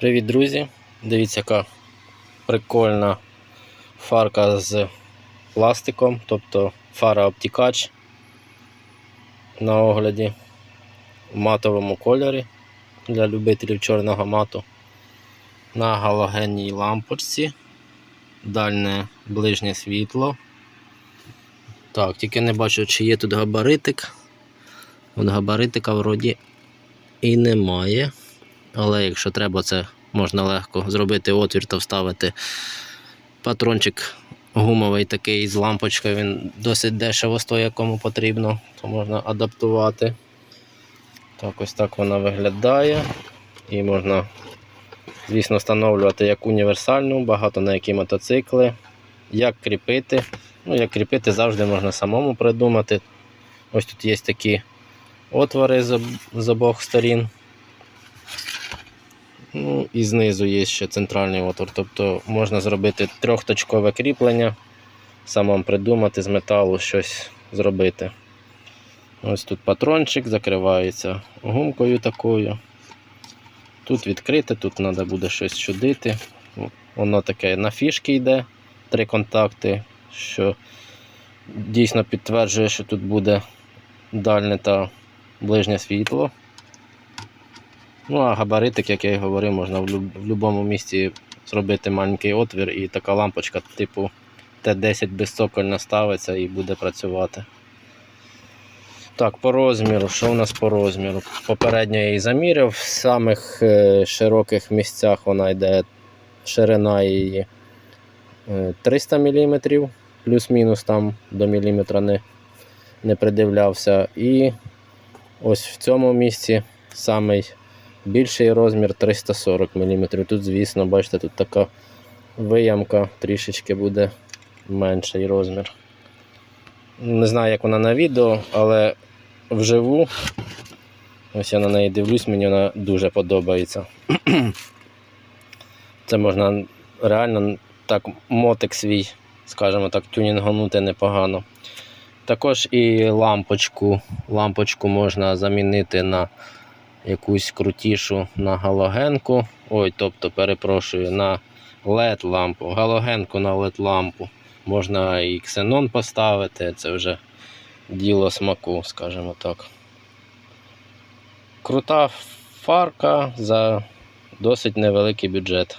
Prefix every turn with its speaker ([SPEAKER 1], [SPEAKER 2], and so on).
[SPEAKER 1] Привіт, друзі! Дивіться, яка прикольна фарка з пластиком, тобто фара обтікач на огляді в матовому кольорі для любителів чорного мату. На галогенній лампочці, дальне ближнє світло. Так, тільки не бачу, чи є тут габаритик. От габаритика вроді і немає. Але якщо треба, це можна легко зробити отвір та вставити патрончик гумовий такий з лампочкою. Він досить дешево стоїть, кому потрібно, то можна адаптувати. Так, ось так вона виглядає. І можна, звісно, встановлювати як універсальну, багато на які мотоцикли. Як кріпити. Ну, як кріпити завжди можна самому придумати. Ось тут є такі отвори з, обох сторін. Ну, і знизу є ще центральний отвор. Тобто можна зробити трьохточкове кріплення, самому придумати з металу щось зробити. Ось тут патрончик закривається гумкою такою. Тут відкрите, тут треба буде щось чудити. Воно таке на фішки йде, три контакти, що дійсно підтверджує, що тут буде дальне та ближнє світло. Ну, а габаритик, як я і говорив, можна в будь-якому місці зробити маленький отвір і така лампочка типу Т10 безцокольна ставиться і буде працювати. Так, по розміру, що у нас по розміру? Попередньо я її заміряв. В самих е, широких місцях вона йде ширина її е, 300 мм, плюс-мінус там до міліметра не, не придивлявся. І ось в цьому місці самий більший розмір 340 мм. Тут, звісно, бачите, тут така виямка трішечки буде менший розмір. Не знаю, як вона на відео, але вживу. Ось я на неї дивлюсь, мені вона дуже подобається. Це можна реально так мотик свій, скажімо так, тюнінганути непогано. Також і лампочку. Лампочку можна замінити на якусь крутішу на галогенку. Ой, тобто, перепрошую, на LED лампу. Галогенку на LED лампу. Можна і ксенон поставити, це вже діло смаку, скажімо так. Крута фарка за досить невеликий бюджет.